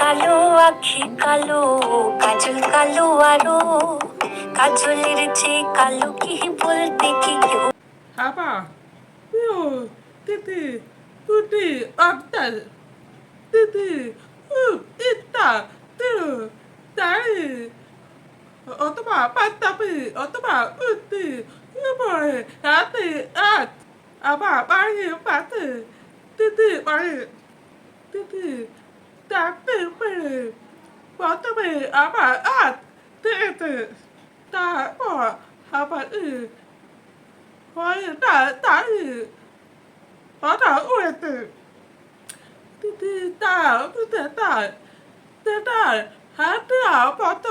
কালো আখি, কালো কাজল, কালো আরও কাজলের যে কালো কি বলতে কি কেউ? হাবা ইউ দিদি দিদি আবদাল দিদি ইত্তা তিরু তাই অথবা পাত্তাপি অতবা উত্তি উপরে হাতে আত। আবার বাড়ি পাতে। দিদি বাড়ি দিদি 네, 마트메 아마 아, 데 데, 나 뭐, 아마 으, 거의 나, 나 으, 마다 우에 데, 디 디, 나, 디 데, 나, 데 다, 하드 야, 마 트,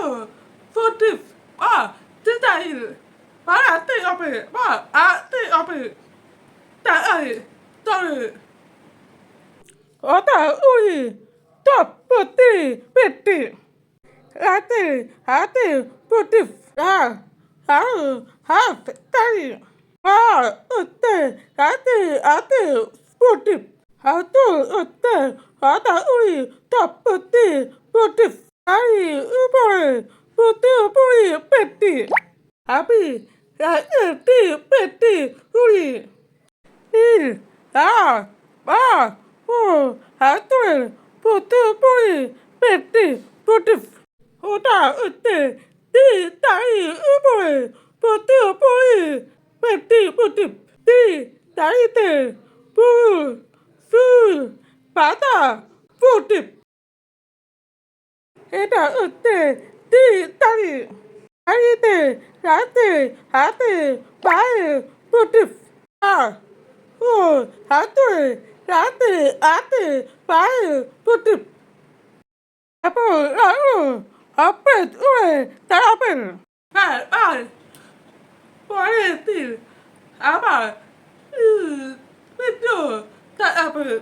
포티 프, 아, 디다 일, 마라 띠 어 베, 마, 아, 띠 어 베, 나, 아 이, 나, 으, 어 다, 우 이, தொப்பத்து பெட்டு ஆத்து ஆத்து புட்டு ஆ ஆ ஆ தல் ஆ உத்து ஆத்து ஆத்து புட்டு. ஆத்து உத்து ஆத்தா உளி தொப்பத்து புட்டு. ஆயி உபொழு புத்து புளி பெட்டு. அபி எட்டு பெட்டு உளி ஆ ஆ ஓ ஆத்து 보트보이 백디 보트 호다 으떼 디 다이 으보이 보트보이 백디 보트 디 다이테 부수 바다 보트 에다 으떼 디 다이 다이테 라테 하테 바이 보트 아 오, 하트 ராத்து ஆத்து பால் புத்து அப்போ அப்ப தராப்பல் பால் பால் பாலத்தில் ஆமா. விட்டு தராப்பல்